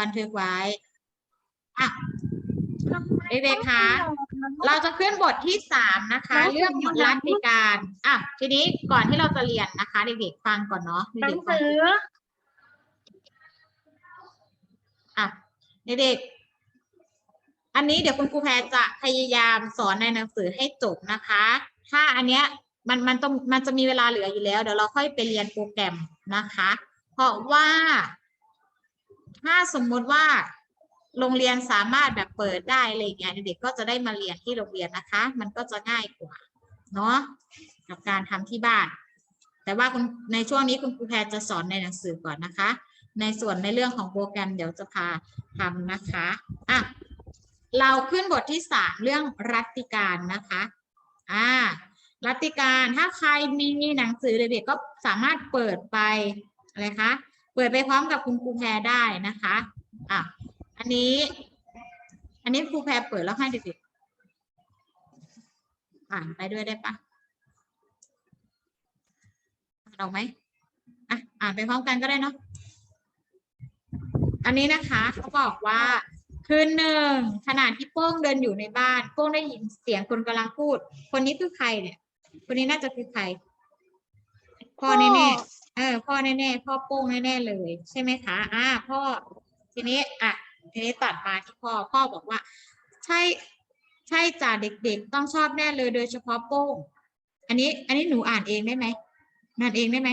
บันทึกไว้อะเด็กๆคะเราจะขึ้นบทที่สามนะคะ เรื่องรัติการอะทีนี้ก่อนที่เราจะเรียนนะคะเด็กๆฟังก่อนเนาะหนัเด็งกๆฟังสืออะเด็กๆอันนี้เดี๋ยวคุณครูแพรจะพยายามสอนในหนังสือให้จบนะคะ ถ้าอันเนี้ยมันมันต้องมันจะมีเวลาเหลืออยู่แล้ว เดี๋ยวเราค่อยไปเรียนโปรแกรมนะคะ เพราะว่า ถ้าสมมุติว่าโรงเรียนสามารถแบบเปิดได้อะไรอย่างเงี้ยเด็กก็จะได้มาเรียนที่โรงเรียนนะคะ มันก็จะง่ายกว่าเนาะกับการทำที่บ้าน แต่ว่าคุณในช่วงนี้คุณครูแพรจะสอนในหนังสือก่อนนะคะ ในส่วนในเรื่องของโปรแกรมเดี๋ยวจะพาทำนะคะอะเราขึ้นบทที่สามเรื่องรัตติการนะคะอ่ารัตติการถ้าใครมีหนังสือเด็กๆก็สามารถเปิดไปอะไรคะ ปิดไปพร้อมกับคุณครูแพรได้นะคะ อะ อันนี้ อันนี้ครูแพรเปิดแล้วให้เด็กๆอ่านไปด้วยได้ปะอ่านออกไหมอะ อ่านไปพร้อมกันก็ได้เนาะ อันนี้นะคะเขาบอกว่าคืนหนึ่งขณะที่โป้งเดินอยู่ในบ้านโป้งได้ยินเสียงคนกำลังพูด คนนี้คือใครเนี่ย คนนี้น่าจะคือใครพ่อแน่ๆ เออพ่อแน่ๆพ่อโป้งแน่ๆเลยใช่ไหมคะอ่าพ่อทีนี้อะทีนี้ตัดมาที่พ่อพ่อบอกว่า ใช่ใช่จ่าเด็ก ๆ ต้องชอบแน่เลยโดยเฉพาะโป้ง อันนี้ อันนี้หนูอ่านเองได้ไหมอ่านเองได้ไหม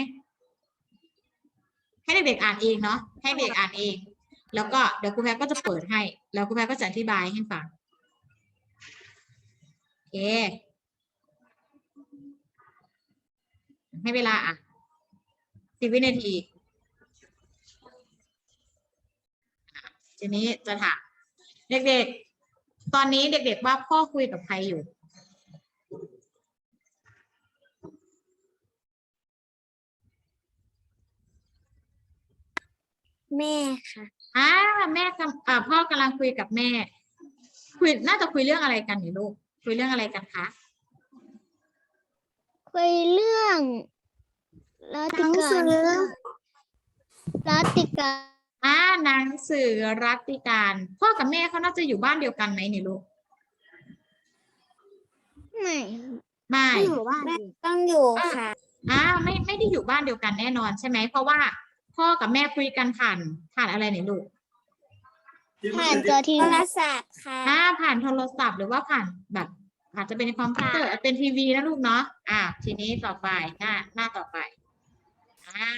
ให้เด็กๆอ่านเองเนาะให้เด็กอ่านเอง แล้วก็เดี๋ยวครูแพรก็จะเปิดให้ แล้วครูแพรก็จะอธิบายให้ฟังโอเคให้เวลาอะ บวินาทีอะทีนี้จะถามเด็กๆ ตอนนี้เด็กๆว่าพ่อคุยกับใครอยู่ แม่ค่ะอ่าแม่กำอ่าพ่อกำลังคุยกับแม่ คุยน่าจะคุยเรื่องอะไรกันอยู่ลูก คุยเรื่องอะไรกันคะ คุยเรื่อง รัติหนังกาสืรอรัติการอ่าหนังสือรัตติการ พ่อกับแม่เขาน่าจะอยู่บ้านเดียวกันไหมนี่ลูกไม่ไม่ไม่อยู่บ้านแม่ต้องอยู่ค่ะอ่าไม่ไม่ได้อยู่บ้านเดียวกันแน่นอนใช่ไหมเพราะว่า พ่อกับแม่คุยกันผ่านผ่านอะไรเนี่ยลูกผ่านตัวที่โทรศัพท์ค่ะอ่าผ่านโทรศัพท์หรือว่าผ่านแบบอาจจะเป็นคอมพิวเตอร์เป็นทีวีนะลูกเนาะอ่าทีนี้ต่อไปหน้าหน้าต่อไป อ่า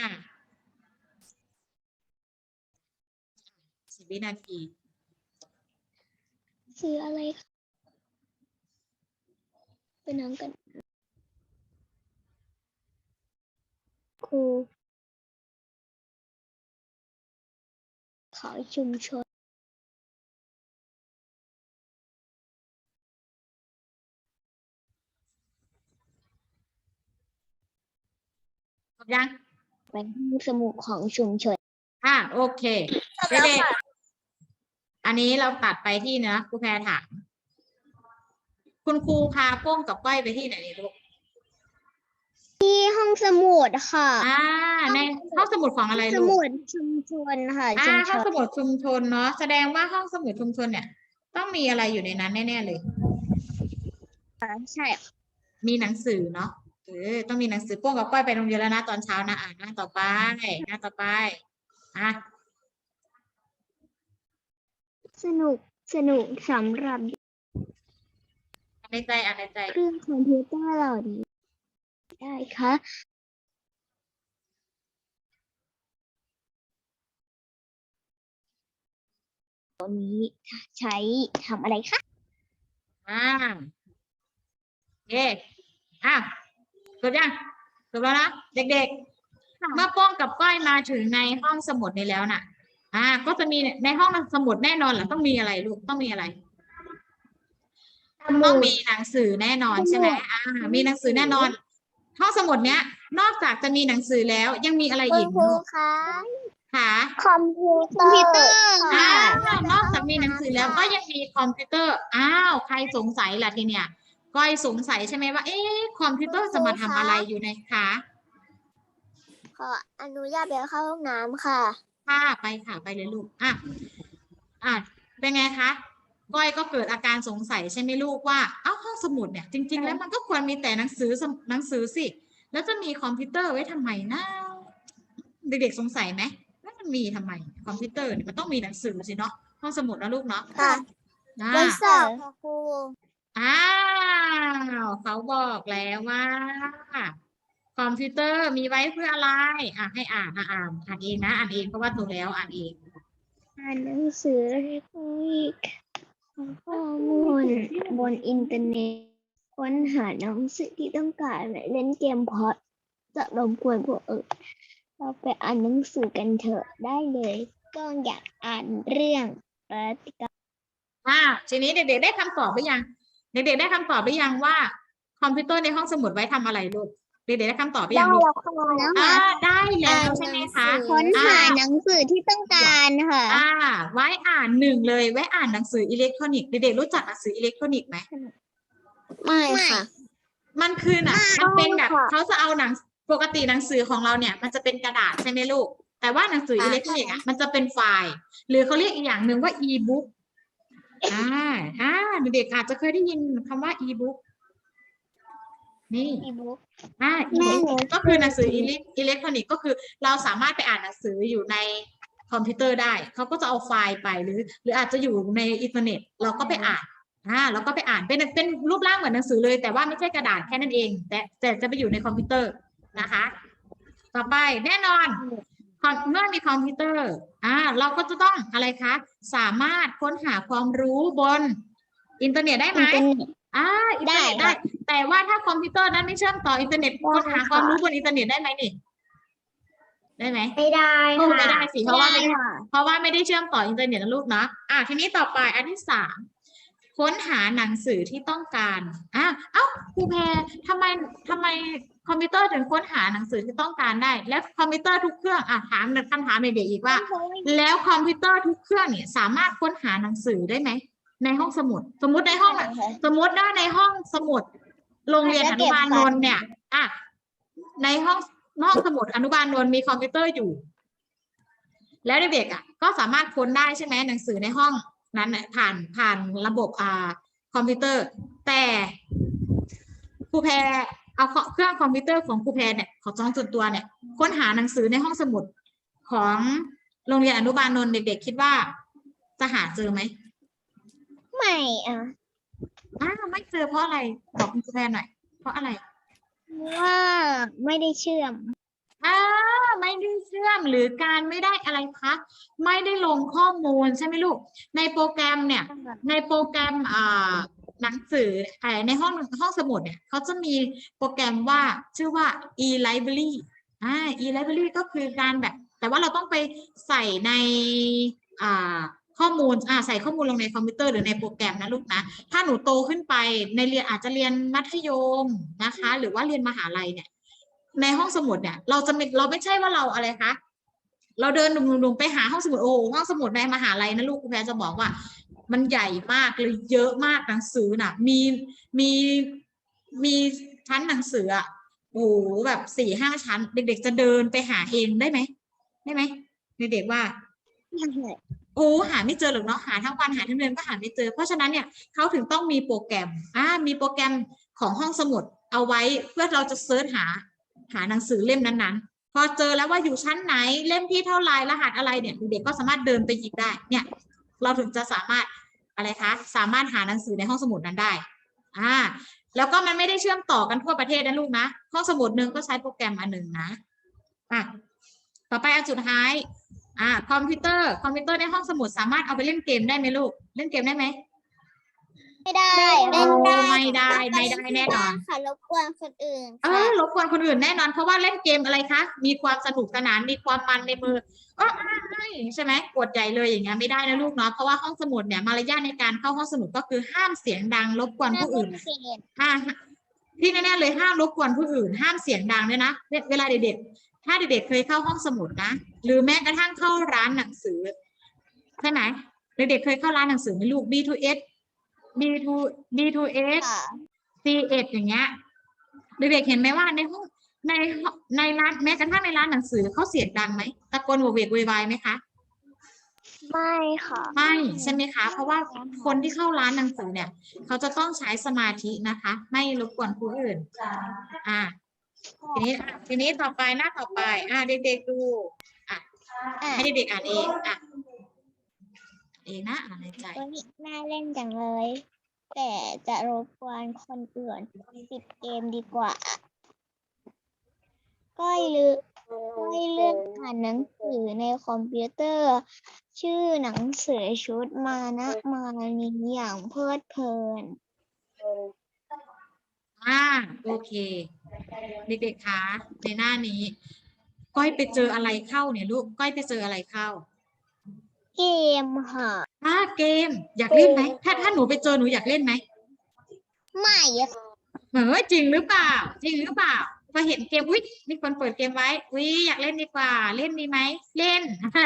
สิบวินาทีซื้ออะไรคะไปนั่งกัน ครูขายชุมชน ครบยัง เป็นห้องสมุดของชุมชนอ่าโอเคเด็กๆอันนี้เราตัดไปที่นะครูแพรถามคุณครูพาโป้งกับก้อยไปที่ไหนนี่ลูกที่ห้องสมุดค่ะอ่าในห้องสมุดของอะไรสลูมุกดชุมชนค่ะอ่าชุมชห้องนสมุดชุมชนเนาะแสดงว่าห้องสมุดชุมชนเนี่ย ต้องมีอะไรอยู่ในนั้นแน่ๆเลยใช่ มีหนังสือเนาะ เออต้องมีหนังสือโป้งกับก้อยไปโรงเรียนแล้วนะตอนเช้านะอ่านหน้าต่อไปหน้าต่อไปอะสนุกสนุกสำหรับอ่านในใจอ่านในใจเครื่องคอมพิวเตอร์เหล่านี้ ได้ค่ะตัวนี้ใช้ทำอะไรคะอ่าโอเคอะ จบยังจบแล้วนะเด็กๆ เมื่อโป้งกับก้อยมาถึงในห้องสมุดนี้แล้วน่ะ อ่า ก็จะมีในห้องสมุดแน่นอนแหละต้องมีอะไรลูกต้องมีอะไรต้องมีหนังสือแน่นอนใช่ไหมอ่า มีหนังสือแน่นอน ห้องสมุดเนี้ย นอกจากจะมีหนังสือแล้วยังมีอะไรคุอีณกครูลูกคะค่ะคอมพิวคอมพิวเตเตออร์ร์อ่าค่ะนอกจากมีหนังสือแล้วก็ยังมีคอมพิวเตอร์ อ้าว ใครสงสัยล่ะทีเนี้ย ก้อยสงสัยใช่ไหมว่า เอ๊ะคอมพิวเตอร์จะมาทำอะไรอยู่ในคะขออนุญาตไปเข้าห้องน้ำค่ะ ค่ะไปค่ะไปเลยลูกอะอะเป็นไงคะก้อยก็เกิดอาการสงสัยใช่ไหมลูกว่าเอ้าห้องสมุดเนี่ยจริง ๆ แล้วมันก็ควรมีแต่หนังสือสมหนังสือสิ แล้วจะมีคอมพิวเตอร์ไว้ทำไมนะเด็กๆสงสัยไหมว่ามันมีทำไมคอมพิวเตอร์เนี่ยมันต้องมีหนังสือสิเนาะห้องสมุดนะลูกเนาะค่ะอ่าไว้สอบค่ะครูอ้าว เขาบอกแล้วว่า คอมพิวเตอร์มีไว้เพื่ออะไร อะให้อ่านอะอ่านอ่านเองนะ อ่านเองเพราะว่าถูกแล้วอ่านเองอ่านหนังสือเรียกวิกข้อมูลบนอินเทอร์เน็ตค้นหาหนังสือที่ต้องการและเล่นเกมพราะจะรบกวนพวกอื่นเราไปอ่านหนังสือกันเถอะได้เลย ก็อยากอ่านเรื่องปฏิกรรมอ่าทีนี้เด็กๆได้คำตอบหรือยัง เด็กๆได้คำตอบหรือยังว่า คอมพิวเตอร์ในห้องสมุดไว้ทำอะไรลูกเด็กๆได้คำตอบหรือยังลูกแล้วอ่าค่ะได้แล้วใช่ไหมคะค้นหาอ่าหนังสือที่ต้องการค่ะอ่า ไว้อ่านหนึ่งเลยไว้อ่านหนังสืออิเล็กทรอนิกส์เด็กๆรู้จักหนังสืออิเล็กทรอนิกส์ไหมไม่ค่ะ มันคือหนังมันเป็นแบบค่ะเขาจะเอาหนังปกติหนังสือของเราเนี่ย มันจะเป็นกระดาษใช่ไหมลูก แต่ว่าหนังสือค่ะอิเล็กทรอนิกส์อะมันจะเป็นไฟล์ หรือเขาเรียกอีกอย่างหนึ่งว่าอีบุ๊ก อ่าอ่าเด็กๆอาจจะเคยได้ยินคำว่าอีบุ๊กนี่อีบุ๊กอ่าอีแม่บุ๊กหนูก็คือหนังสืออิเล็กอิเล็กทรอนิกส์ก็คือ เราสามารถไปอ่านหนังสืออยู่ในคอมพิวเตอร์ได้ เขาก็จะเอาไฟล์ไปหรือ หรืออาจจะอยู่ในอินเทอร์เน็ต เราก็ไปอ่านอ่าเราก็ไปอ่านเป็นเป็นรูปร่างเหมือนหนังสือเลย แต่ว่าไม่ใช่กระดาษแค่นั้นเอง แต่แต่จะไปอยู่ในคอมพิวเตอร์นะคะ ต่อไปแน่นอนคอม เมื่อมีคอมพิวเตอร์อ่าเราก็จะต้องอะไรคะ สามารถค้นหาความรู้บนอินเทอร์เน็ตได้ไหมอินเทอร์เน็ตอ่าอินเทอร์เน็ตได้ได้ แต่ว่าถ้าคอมพิวเตอร์นั้นไม่เชื่อมต่ออินเทอร์เน็ตค้นหาความรู้บนอินเทอร์เน็ตได้ไหมนี่ได้ไหมไม่ได้โอ้ไม่ได้สิเพราะว่าไม่ได้ค่ะเพราะว่าไม่ได้เชื่อมต่ออินเทอร์เน็ตนะลูกเนาะอะทีนี้ต่อไปอันที่สามค้นหาหนังสือที่ต้องการอะเอ้าครูแพรทำไมทำไม คอมพิวเตอร์ถึงค้นหาหนังสือที่ต้องการได้ แล้วคอมพิวเตอร์ทุกเครื่องอะถามคำถามเด็กๆอีกว่า แล้วคอมพิวเตอร์ทุกเครื่องเนี่ยสามารถค้นหาหนังสือได้ไหมในห้องสมุด สมมติในห้องอะสมมติว่าในห้องสมุด โรงเรียนอนุบาลนนท์เนี่ยอะในห้องห้องสมุดอนุบาลนนท์มีคอมพิวเตอร์อยู่ แล้วเด็กๆอะ ก็สามารถค้นได้ใช่ไหมหนังสือในห้องนั้นน่ะผ่านผ่านระบบอ่าคอมพิวเตอร์ แต่ครูแพร เอาเครื่องคอมพิวเตอร์ของครูแพรเนี่ยของจองส่วนตัวเนี่ย ค้นหาหนังสือในห้องสมุดของโรงเรียนอนุบาลนนท์เด็กๆ คิดว่าจะหาเจอไหมไม่อะอ้าวไม่เจอเพราะอะไรบอกคุณครูแพรหน่อยเพราะอะไรว่าไม่ได้เชื่อมอ่าไม่ได้เชื่อมหรือการไม่ได้อะไรคะไม่ได้ลงข้อมูลใช่ไหมลูก ในโปรแกรมเนี่ย ในโปรแกรมอ่า หนังสือในห้องห้องสมุดเนี่ยเขาจะมีโปรแกรมว่าชื่อว่า e-library อ่า e-library ก็คือการแบบ แต่ว่าเราต้องไปใส่ในอ่าข้อมูลอ่าใส่ข้อมูลลงในคอมพิวเตอร์หรือในโปรแกรมนะลูกนะ ถ้าหนูโตขึ้นไปในเรียนอาจจะเรียนมัธยมนะคะ หรือว่าเรียนมหาลัยเนี่ย ในห้องสมุดเนี่ย เราจะม่เราไม่ใช่ว่าเราอะไรคะเราเดินดุมๆไปหาห้องสมุดโอ้หห้องสมุดในมหาลัยนะลูกคุณแพรจะบอกว่า มันใหญ่มากเลยเยอะมากหนังสือน่ะมีมีมีชั้นหนังสืออะโอ้โหแบบสี่ห้าชั้น เด็ก ๆ จะเดินไปหาเองได้ไหมได้ไหมเด็กๆว่าโอ้หาไม่เจอหรอกเนาะหาทั้งวันหาทั้งเดือนก็หาไม่เจอ เพราะฉะนั้นเนี่ยเขาถึงต้องมีโปรแกรมอ่ามีโปรแกรมของห้องสมุดเอาไว้เพื่อเราจะเซิร์ชหาหาหนังสือเล่มนั้นๆ พอเจอแล้วว่าอยู่ชั้นไหนเล่มที่เท่าไรรหัสอะไรเนี่ยเด็กๆก็สามารถเดินไปหยิบได้เนี่ย เราถึงจะสามารถอะไรคะ สามารถหาหนังสือในห้องสมุดนั้นได้อ่าแล้วก็มันไม่ได้เชื่อมต่อกันทั่วประเทศนะลูกนะ ห้องสมุดหนึ่งก็ใช้โปรแกรมอันหนึ่งนะอะต่อไปอาจุดท้ายอ่าคอมพิวเตอร์ คอมพิวเตอร์ในห้องสมุดสามารถเอาไปเล่นเกมได้ไหมลูก เล่นเกมได้ไหม ไม่ได้โอ้ค่ะไม่ได้ไม่ได้แน่นอน ค่ะรบกวนคนอื่นเอค่ะอรบกวนคนอื่นแน่นอน เพราะว่าเล่นเกมอะไรคะ มีความสนุกสนาน มีความมันในมืออ๋อใช่ไหมกดใหญ่เลยอย่างเงี้ยไม่ได้นะลูกเนาะ เพราะว่าห้องสมุดเนี่ยมารยาทในการเข้าห้องสมุดก็คือห้ามเสียงดังรบกวนผู้อื่นเขตอ่าที่แน่ๆเลยห้ามรบกวนผู้อื่น ห้ามเสียงดังด้วยนะเวเวลาเด็กๆ ถ้าเด็กๆเคยเข้าห้องสมุดนะ หรือแม้กระทั่งเข้าร้านหนังสือใช่ไหมเด็กๆเคยเข้าร้านหนังสือไหมลูก B2S B2 B2S ค่ะ C1 อย่างเงี้ยเด็กๆเห็นไหมว่าในห้องในในร้านแม้กระทั่งในร้านหนังสือเขาเสียงดังไหมตะโกนโวกเวกโวยวายไหมคะ ไม่ค่ะ ไม่ใช่ไหมคะ เพราะว่าคนที่เข้าร้านหนังสือเนี่ย เขาจะต้องใช้สมาธินะคะ ไม่รบกวนผู้อื่น อ่า ทีนี้อะทีนี้ต่อไปหน้าต่อไป อ่าเด็กๆดู อะอะให้เด็กๆอ่านเอง อะ เองนะอ่านในใจตัวนี้น่าเล่นจังเลย แต่จะรบกวนคนอื่นปิดเกมดีกว่า ก้อยลืก้อยเลือกอ่านหนังสือในคอมพิวเตอร์ ชื่อหนังสือชุดมานะมานีอย่างเพลิดเพลินอ่าโอเค เด็กๆคะในหน้านี้ ก้อยไปเจออะไรเข้าเนี่ยลูกก้อยไปเจออะไรเข้า เกมค่ะอ่าเกมอยากเล่นไหมถ้าถ้าหนูไปเจอหนูอยากเล่นไหมไม่อะเฮ้ยจริงหรือเปล่า จริงหรือเปล่าพอเห็นเกมอุ้ยมีคนเปิดเกมไว้อุ้ยอยากเล่นดีกว่า เล่นดีไหมเล่น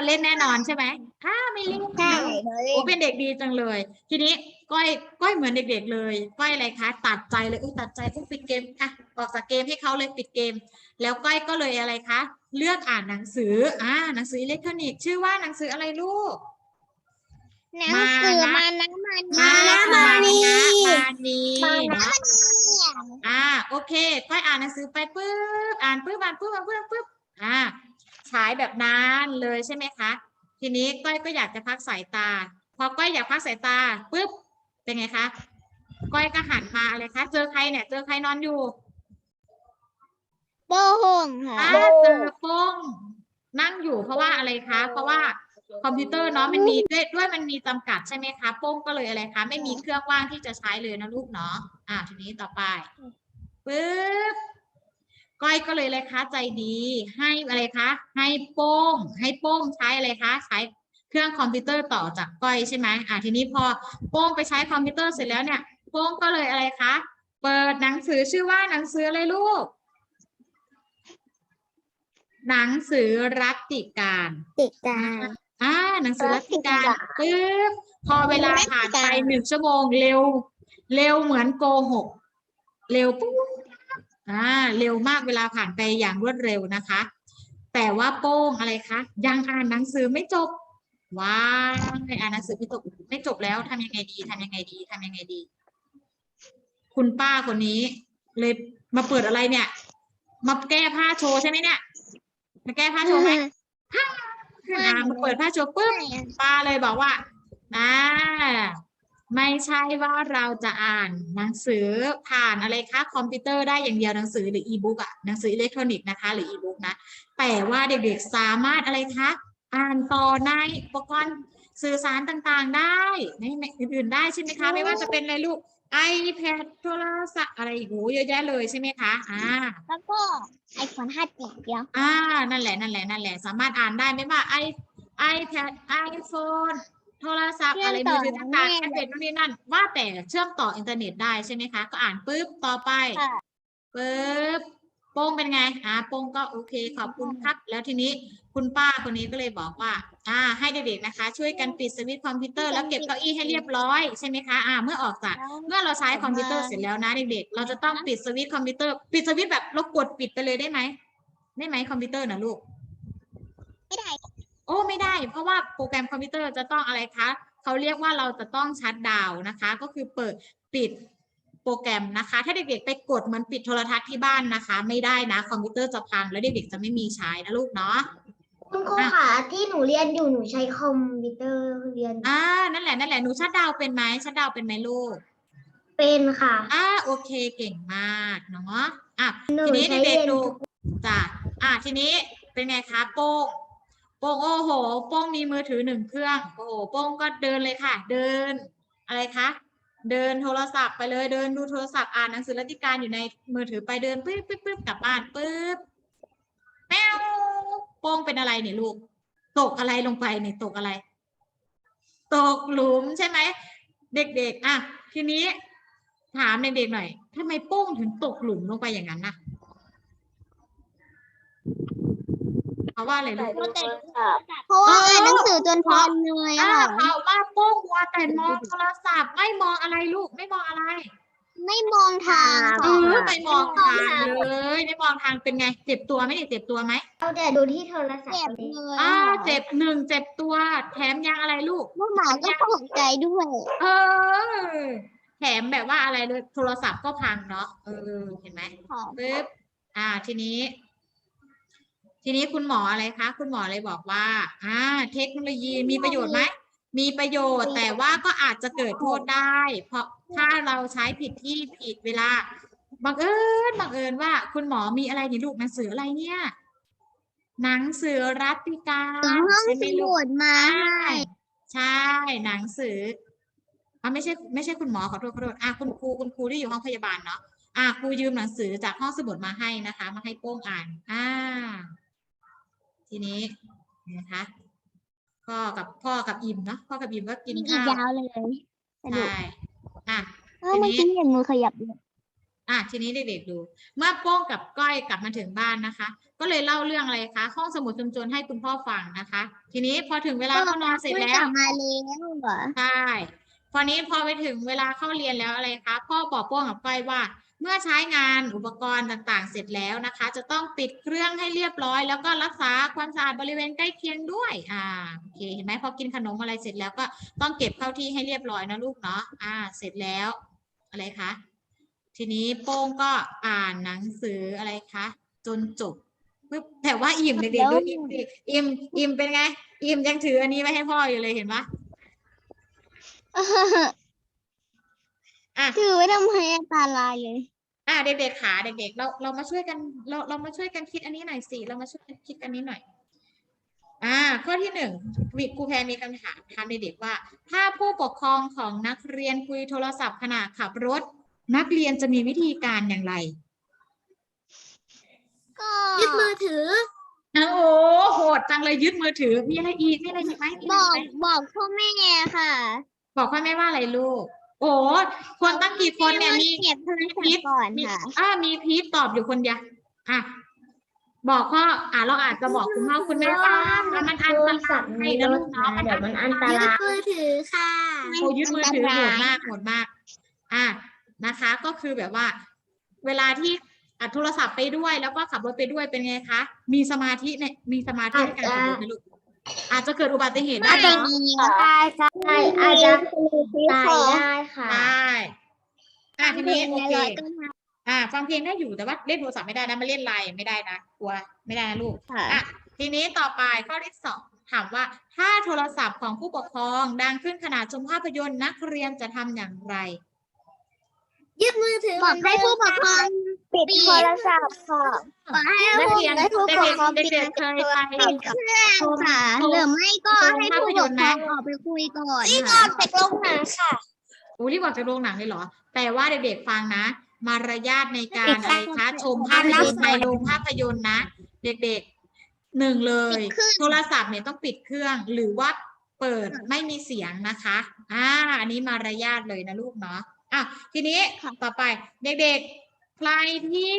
เล่นแน่นอนใช่ไหมถ้าไม่เล่นใช่นะหนูเล่โอ้นเป็นเด็กดีจังเลย ทีนี้ ก้อยก้อยเหมือนเด็ก ๆ เลยก้อยอะไรคะตัดใจเลยอุ้ยตัดใจปุ๊บปิดเกมอะออกจากเกมให้เขาเลยปิดเกม แล้วก้อยก็เลยอะไรคะเลือกอ่านหนังสืออ่าหนังสืออิเล็กทรอนิกส์ชื่อว่าหนังสืออะไรลูกหนังสือมานะมานีมานะมานีมานีมานะเนาะมานีอ่าโอเคก้อยอ่านหนังสือไปปุ๊บอ่านปุ๊บอ่านปุ๊บอ่านปุ๊บอ่านปุ๊บอ่าฉายแบบนานเลยใช่ไหมคะ ทีนี้ก้อยก็อยากจะพักสายตา พอก้อยอยากพักสายตาปุ๊บ เป็นไงคะก้อยก็หันมาอะไรคะเจอใครเนี่ย เจอใครนอนอยู่โบงค่ะอ่าเจอโป้งนั่งอยู่เพราะว่าอะไรคะ เพราะว่าคอมพิวเตอร์เนาะมันมีด้วยด้วยมันมีจำกัดใช่ไหมคะโป้งก็เลยอะไรคะไม่มีเครื่องว่างที่จะใช้เลยนะลูกเนาะอ่าทีนี้ต่อไปปึ๊บก้อยก็เลยอะไรคะใจดี ให้อะไรคะ ให้โป้ง ให้โป้งใช้อะไรคะ ใช้ เครื่องคอมพิวเตอร์ต่อจากก้อยใช่ไหมอ่าทีนี้พอโป้งไปใช้คอมพิวเตอร์เสร็จแล้วเนี่ยโป้งก็เลยอะไรคะ เปิดหนังสือชื่อว่าหนังสืออะไรลูก หนังสือรัตติการติดตาอ่าหนังสือรัตติการรัตติการปึ๊บพอเวลาผ่านไปรัตติการหนึ่งชั่วโมงเร็ว เร็วเหมือนโกหก เร็วปุ๊บอ่าเร็วมากเวลาผ่านไปอย่างรวดเร็วนะคะ แต่ว่าโป้งอะไรคะยังอ่านหนังสือไม่จบ ว้าวอ่านหนังสือไม่จบไม่จบแล้วทำยังไงดีทำยังไงดีทำยังไงดี คุณป้าคนนี้ เลยมาเปิดอะไรเนี่ย มาแก้ผ้าโชว์ใช่ไหมเนี่ย มาแก้ผ้าโชว์ไหมอ่ามาเปิดผ้าโชว์ปุ๊บป้าเลยบอกว่าอ่าไม่ใช่ว่าเราจะอ่านหนังสือผ่านอะไรคะคอมพิวเตอร์ได้อย่างเดียวหนังสือหรืออีบุ๊กอะหนังสืออิเล็กทรอนิกส์นะคะ หรืออีบุ๊กนะแต่ว่าเด็กๆสามารถอะไรคะ อ่านต่อในอุปกรณ์สื่อสารต่างๆได้ในในอื่นๆได้ใช่ไหมคะ ไม่ว่าจะเป็นอะไรลูก iPad โทรศัพท์อะไรอีกโหเยอะแยะเลยใช่ไหมคะอ่าแล้วก็ไอโฟนห้าจีเดียวอ่านั่นแหละนั่นแหละนั่นแหละ สามารถอ่านได้ไม่ว่าไอไอแพดไอโฟนโทรศัพท์เชื่ออะมไรต่มืออถือต่างๆแน่แท็บเล็ตนู่นนี่นั่น ว่าแต่เชื่อมต่ออินเทอร์เน็ตได้ใช่ไหมคะ ก็อ่านปุ๊บต่อไปค่ะปุ๊บ โป้งเป็นไงอ่าโป้งก็โอเคขอบคุณครับ แล้วทีนี้คุณป้าคนนี้ก็เลยบอกว่า อ่า ให้เด็กๆนะคะ ช่วยกันปิดสวิตช์คอมพิวเตอร์แล้วเก็บเก้าอี้ให้เรียบร้อยใช่ไหมคะอ่าเมื่อออกจากเมื่อเราใช้คอมพิวเตอร์เสร็จแล้วนะเด็กๆเราจะต้องปิดสวิตช์คอมพิวเตอร์ปิดสวิตช์แบบเรากดปิดไปเลยได้ไหมได้ไหมคอมพิวเตอร์นะลูก ไม่ได้ โอ้ไม่ได้ เพราะว่าโปรแกรมคอมพิวเตอร์จะต้องอะไรคะเขาเรียกว่าเราจะต้องชัดดาวน์นะคะ ก็คือเปิดปิด โปรแกรมนะคะ ถ้าเด็กๆไปกดเหมันปิดโทรทัศน์ที่บ้านนะคะ ไม่ได้นะ คอมพิวเตอร์จะพังแล้วเด็กๆจะไม่มีใช้นะลูกเนาะคุณครูค่ะที่หนูเรียนอยู่หนูใช้คอมพิวเตอร์เรียนอ่านั่นแหละนั่นแหละหนูชัดดาวน์เป็นไหมชัดดาวน์เป็นไหมลูก เป็นค่ะอ่าโอเคเก่งมากเนาะอะหนูทีนี้ใช้เด็เรีกยนๆดูจ้ะอะทีนี้เป็นไงคะโป้งโป้งโอ้โห โป้งมีมือถือหนึ่งเครื่อง โอ้โหโป้งก็เดินเลยค่ะ เดิน อะไรคะ เดินโทรศัพท์ไปเลยเดินดูโทรศัพท์อ่านหนังสือรัติการอยู่ในมือถือไปเดินปึ๊บปึ๊บปึ๊บกลับบ้านปึ๊บแมวโป้งเป็นอะไรเนี่ยลูก ตกอะไรลงไปเนี่ยตกอะไร ตกหลุมใช่ไหมเด็กๆอะทีนี้ถามเด็กๆหน่อยทำไมโป้งถึงตกหลุมลงไปอย่างนั้นน่ะเพ ราะว่าอะไรลูกเพราะว่าอ่านหนังสือจนเพลินเลยอ่าอะเพราะว่าโป้งมัวแต่มองโทรศัพท์ไม่มองอะไรลูกไม่มองอะไร ไม่มองทางเอค่ะอไปมองทางเลยไม่มองทางเป็นไง เจ็บตัวไหมเนี่ยเจ็บตัวไหมเอาแต่ดูที่โทรศัพเจ็บท์เลยอ่าค่ะเจ็บหนึ่งเจ็บตัว แถมยังอะไรลูกลูกหมาก็ตกใจด้วย เออแถมแบบว่าอะไรเลยโทรศัพท์ก็พังเนาะเออเห็นไหมค่ะปึ๊บอ่าทีนี้ ทีนี้คุณหมออะไรคะ คุณหมอเลยบอกว่า อ่า เทคโนโลยีมีประโยชน์ไหม มีประโยชน์แต่ว่าก็อาจจะเกิดโทษได้ เพราะถ้าเราใช้ผิดที่ผิดเวลา บังเอิญบังเอิญว่า คุณหมอมีอะไรนี่ลูกหนังสืออะไรเนี่ย หนังสือรัตติการห้องใช่ไหสมลูมุกดมาใช่ให้ใช่ หนังสืออ่าไม่ใช่ไม่ใช่คุณหมอขอโทษขอโทษอะคุณครูคุณครูที่อยู่ห้องพยาบาลเนาะอะครูยืมหนังสือจากห้องสมุดมาให้นะคะ มาให้โป้งอ่าน อ่า ทีนี้นะคะพ่อกับพ่อกับอิมเนาะพ่อกับอิมก็กินมีอีกข้าวยาวเลยสรุปใช่อะ เออเมื่อกี้เห็นมือขยับเลยอะทีนี้เด็กๆดู เมื่อโป้งกับก้อยกลับมาถึงบ้านนะคะ ก็เลยเล่าเรื่องอะไรคะห้องสมุดชุมชนให้คุณพ่อฟังนะคะ ทีนี้พอถึงเวลาเข้านอนเสร็จแล้วกลับมาแล้วเหรอใช่ พอนี้พอไปถึงเวลาเข้าเรียนแล้วอะไรคะ พ่อบอกโป้งกับก้อยว่า เมื่อใช้งานอุปกรณ์ต่างๆ เสร็จแล้วนะคะ จะต้องปิดเครื่องให้เรียบร้อย แล้วก็รักษาความสะอาดบริเวณใกล้เคียงด้วยอ่าโอเคเห็นไหมพอกินขนมอะไรเสร็จแล้วก็ต้องเก็บเข้าที่ให้เรียบร้อยนะลูกเนาะอ่าเสร็จแล้วอะไรคะทีนี้โป้งก็อ่านหนังสืออะไรคะจนจบปึ๊บแต่ว่าอิ่มเด็กๆดูอิ่มดิอิ่มอิ่มเป็นไง อิ่มยังถืออันนี้ไว้ให้พ่ออยู่เลยเห็นปะ อะถือไว้ทำไมตาลายเลย อะเด็กๆขาเด็กๆเราเรามาช่วยกันเราเรามาช่วยกันคิดอันนี้หน่อยสิเรามาช่วยกันคิดอันนี้หน่อย อ่า ข้อที่หนึ่งวิครูแพรมีคำถามถามเด็กๆว่า ถ้าผู้ปกครองของนักเรียนคุยโทรศัพท์ขณะขับรถ นักเรียนจะมีวิธีการอย่างไรก็ยึดมือถือโอ้โหโหดจังเลยยึดมือถือ มีอะไรอีกมีอะไรอีกไหมมีบอะไรอกอีกไหมบอกพ่อแม่ค่ะ บอกพ่อแม่ว่าอะไรลูก โอ้คนตั้งกี่คนเนี่ยมีเก็บโทรศัพพีทท์ก่อนมีค่ะอ่ามีพีทตอบอยู่คนเดียวอะบอกพ่ออะเราอาจจะบอกคุณพ่อคุณแม่ว่ามันอันตรายนะลูกเนาะเดี๋ยวมันอันตยึดรายมือถือค่ะโอ้ยึดมือถืออันโหตดรายมากโหดมาก อะนะคะ ก็คือแบบว่า เวลาที่อัดโทรศัพท์ไปด้วยแล้วก็ขับรถไปด้วยเป็นไงคะ มีสมาธิในมีสมาธิในการขับรถไหมลูกอาจจะเกิดอุบัติเหตุได้อาจจะเนาะ มีค่ะใช่อาจจะตายได้ค่ะได้อะทีนี้โอเคร้อยก็ทอ่า ฟังเพลงได้อยู่แต่ว่าเล่นโทรศัพท์ไม่ได้นะมาเล่นไลน์ไม่ได้นะกลัวไม่ได้นะลูกำค่ะอะทีนี้ต่อไปข้อที่สองถามว่าถ้าโทรศัพท์ของผู้ปกครองดังขึ้นขณะชมภาพยนตร์นักเรียนจะทำอย่างไรยึดมือถือบอกให้ผู้ปกครอง ปิดโทรศัพท์ค่ะบอกให้นักผู้เรียนให้ผู้เด็ปกครองเด็กๆเคยไปปิดเครื่องชมค่ะหรือไม่ก็ให้ผู้ปกครองออกไปคุยก่อนที่นอค่ะนจากโรงหนังค่ะโอ้รีบออกจากโรงหนังเลยเหรอ แต่ว่าเด็กๆฟังนะ มารยาทในการอะไรคะชมภาพยนตร์ในโรงภาพยนตร์นะ เด็กๆหนึ่งเลย โทรศัพท์เนี่ยต้องปิดเครื่องหรือว่าเปิดไม่มีเสียงนะคะอ่าอันนี้มารยาทเลยนะลูกเนาะอะทีนี้ต่อไปเด็กๆ ใครที่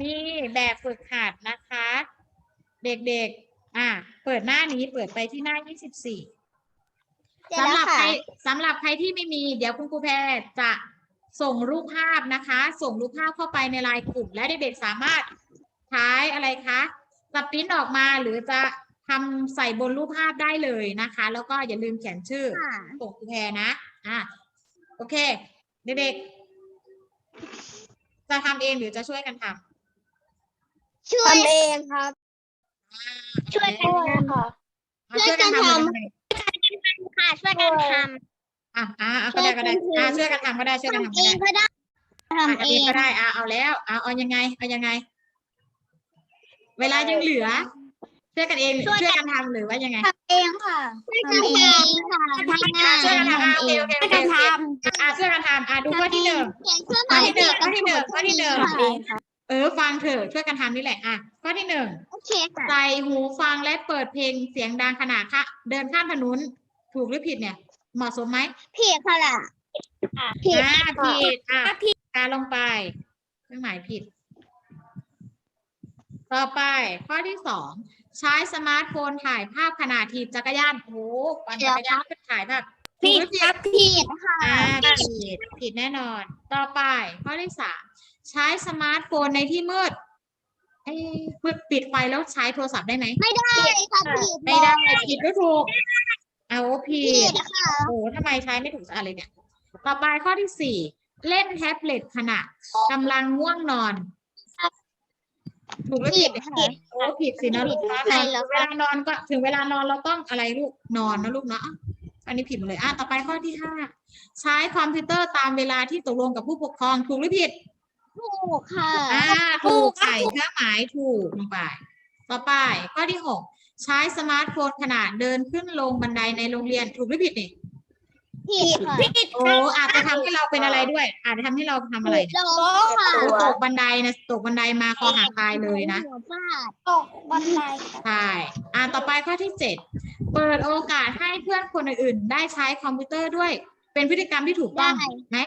มีแบบฝึกหัดนะคะ เด็กๆ อะ เปิดหน้านี้เปิดไปที่หน้า 24เสร็จสำหแล้รัวบค่ะใครสำหรับใครที่ไม่มี เดี๋ยวคุณครูแพรจะส่งรูปภาพนะคะ ส่งรูปภาพเข้าไปในไลน์กลุ่ม และเด็กๆสามารถใช้อะไรคะสปรินต์ออกมาหรือจะทำใส่บนรูปภาพได้เลยนะคะ แล้วก็อย่าลืมเขียนชื่อค่ะส่งครูแพรนะ อะ โอเค เด็กๆ จะทำเองหรือจะช่วยกันทำช่วย ทำเองครับ อ่าช่วยกันทำค่ะ เอาช่วยกันทำช่วยกันทำหรือทำไงค่ะช่วยกันทอะอะอะก็ได้ก็ได้อะช่วยกันทำก็ได้ำช่วยกันทำทำเอก็ได้งก็ได้อะทำเอเองงก็ได้อะเอาแล้วเอาเอายังไงเอายังไง เวลายังเหลือ ช่วยกันเองช่วยกันทำหรือว่ายังไง ทำเองค่ะช่วยกันเองค่ะทำงาอะนช่วยกันทำอะโอเคโอเคโอเคโอเคทอะช่วยกันทำอะดูข้อที่หนึ่งเขียนเครื่องหข้อมายที่หนึ่งข้อที่หนึ่งข้อที่หนึ่งค่ะเออฟังเถอะช่วยกันทำนี่แหละอะข้อที่หนึ่งโอเคค่ะใส่หูฟังและเปิดเพลงเสียงดังขณะค่ะเดินข้ามถนนถูกหรือผิดเนี่ย เหมาะสมไหมผิดค่ะล่ะผิดอ่าผิดอะอ่าลงไปเครื่องหมายผิด ต่อไปข้อที่สอง ใช้สมาร์ทโฟนถ่ายภาพขณะถีบจักรยานโอ้โหปั่นจักรยานก็ถ่ายภาพถูกหรือผิดผิดค่ะอ่าผิดผิดแน่นอน ต่อไปข้อที่สามใช้สมาร์ทโฟนในที่มืดเอ้ยมืดปิดไฟแล้วใช้โทรศัพท์ได้ไหมไม่ได้ค่ะผิดไม่ได้ผิดก็ถูกเอาผิผิดดค่ะโอ้ทำไมใช้ไม่ถูกสักอันเลยเนี่ย ต่อไปข้อที่สี่เล่นแท็บเล็ตขณะกำลังง่วงนอน ถูกหรือผิผิดดค่ะโอ้ผิดสินะลูกนะใช่แล้วเวลานอนก็ถึงเวลานอนเราต้องอะไรลูกนอนนะลูกเนาะอันนี้ผิดหมดเลยอะต่อไปข้อที่ห้าใช้คอมพิวเตอร์ตามเวลาที่ตกลงกับผู้ปกครองถูกหรือผิด ถูกค่ะ อ่าถูกใส่เครื่องหมายถูกลงไป ต่อไปข้อที่หกใช้สมาร์ทโฟนขณะเดินขึ้นลงบันไดในโรงเรียนถูกหรือผิดนี่ ผิดค่ะโอ้อาจจะทำให้เราเป็นอะไรด้วย อาจจะทำให้เราทำอะไรเนี่ยโดนค่ะโอ้ตกบันไดนะตกบันไดมาคอหักตายเลยนะ หัวฟาดตกบันไดใช่ อ่า ต่อไปข้อที่เจ็ด เปิดโอกาสให้เพื่อนคนอื่นๆ ได้ใช้คอมพิวเตอร์ด้วย เป็นพฤติกรรมที่ถูกต้องไหม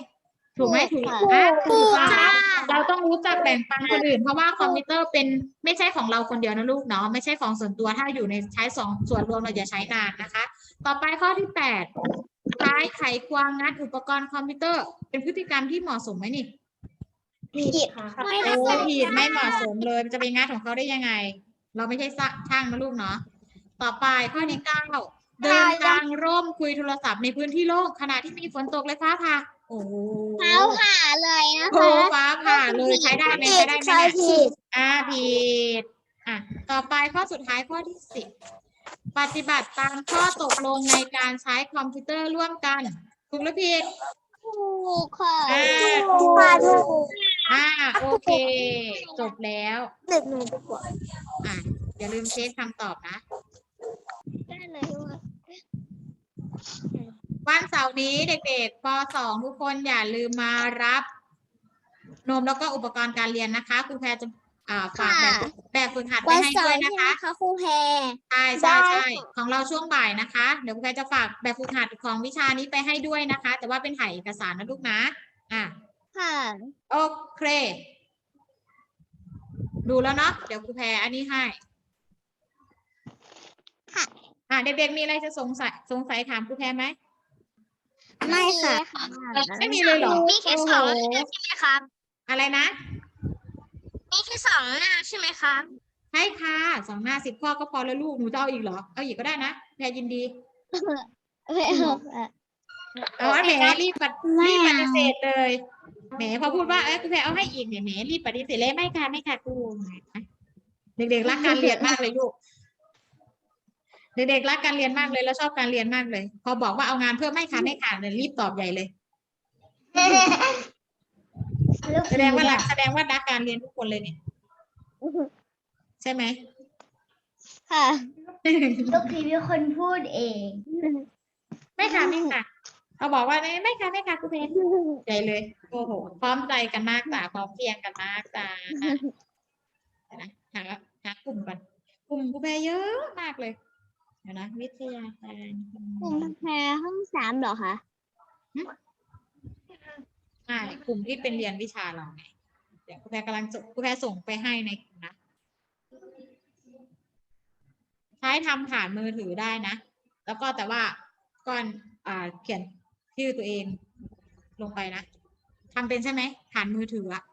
ถูกไหมถูกค่ะ อะถูกต้องค่ะ เราต้องรู้จักแบ่งปันคนอื่น เพราะว่าคอมพิวเตอร์เป็นไม่ใช่ของเราคนเดียวนะลูกเนาะ ไม่ใช่ของส่วนตัว ถ้าอยู่ในใช้สองส่วนรวมเราอย่าใช้นานนะคะ ต่อไปข้อที่แปด ใช้ไขควงงัดอุปกรณ์คอมพิวเตอร์ เป็นพฤติกรรมที่เหมาะสมไหมนี่ผิดค่ะไม่ได้โอ้ผิดไม่เหมาะสมเลยมันจะไปงัดของเขาได้ยังไง เราไม่ใช่ช่างนะลูกเนาะต่อไปข้อที่เก้าเดินทางร่มคุยโทรศัพท์ในพื้นที่โล่งขณะที่มีฝนตกเลยฟ้าผ่าโอ้โหเท้าผ่าเลยนะโอ้คะ ฟ้าผ่าเลยใช้ได้ไหมใช้ได้ไหมเนี่ยผิดอ่าผิดอะต่อไปข้อสุดท้ายข้อที่สิบ ปฏิบัติตามข้อตกลงในการใช้คอมพิวเตอร์ร่วมกันถูกหรือผิด ถูกค่ะอ่า ถูกค่ะถูกอ่าโอเค จบแล้วเด็กหนูดีกว่าอะอย่าลืมเช็คคำตอบนะ ได้เลยว่าวันเสาร์นี้เด็กๆป .2 ทุกคนอย่าลืมมารับ นมแล้วก็อุปกรณ์การเรียนนะคะครูแพรจะอ่าฝากแบบ แบบฝึกหัดไปวันให้เสาด้วร์ยใช่นะไหมคะ คะครูแพร ใช่ใช่ได้ใช่ของเราช่วงบ่ายนะคะ เดี๋ยวครูแพรจะฝากแบบฝึกหัดของวิชานี้ไปให้ด้วยนะคะ แต่ว่าเป็นถ่ายเอกสารนะลูกนะ อะ ค่ะ โอเค ดูแล้วเนาะ เดี๋ยวครูแพรอันนี้ให้ค่ะ อะเด็กๆมีอะไรจะสงสัยสงสัยถามครูแพรไหม ไม่ค่ะ ไม่มีเลยเหรอ มีแค่สองโโหใช่ไหมครับ อะไรนะมีแค่ส องหน้าใช่ไหมครับใช่ค่ะสองหน้าสิบข้อก็พอแล้วลูกหนูจะเอาอีกเหรอ เอาอีกก็ได้นะแพรยินดี ไม่เอาค่ะ เอาแหมรีบปฏิรีบปฏิเสธเลยแหมพอพูดว่าเออคุณแพรเอาให้อีกเนี่ยแหมรีบปฏิเสธเลยไม่ค่ะไม่ค่ะครูเด็กๆรักการเรียนมากเลยลูกเด็กๆรักการเรียนมากเลยแล้วชอบการเรียนมากเลย พอบอกว่าเอางานเพิ่มไม่ค่ะไม่ค่ะเนี่ยรีบตอบใหญ่เลย แสดงว่ารักแสดงว่ารักการเรียนทุกคนเลยเนี่ย ใช่ไหมค่ะลูกพีเป็นคนพูดเอง ไม่ค่ะไม่ค่ะเขาบอกว่าไม่ค่ะไม่ค่ะคุณเพนใหญ่เลยโอ้โหพร้อมใจกันมากจ้าพร้อมเพรียงกันมากจ้าเดี๋ยวนะหาหากลุ่มกันกลุ่มกูแพรเยอะมากเลยเดี๋ยวนะวิทยาการกลุ่มแพรห้องสามเหรอคะใช่กลุ่มที่เป็นเรียนวิชาเราไง เดี๋ยวกูแพรกำลังส่งกูแพรส่งไปให้ในกลุ่มนะใช้ทำผ่านมือถือได้นะ แล้วก็แต่ว่าก่อนอ่าเขียนชื่อตัวเองลงไปนะทำเป็นใช่ไหมผ่านมือถืออะ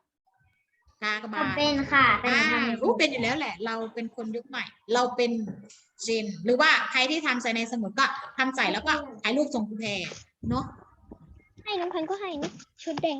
กากบาทเป็นค่ะอ่ารู้เป็นอยู่แล้วแหละ เราเป็นคนยุคใหม่ เราเป็นเจนหรือว่าใครที่ทำใส่ในสมุดก็ทำใส่แล้วก็ถ่ายรูปส่งคุณแพรเนาะให้น้องพันธุ์ก็ให้นะชุดแดง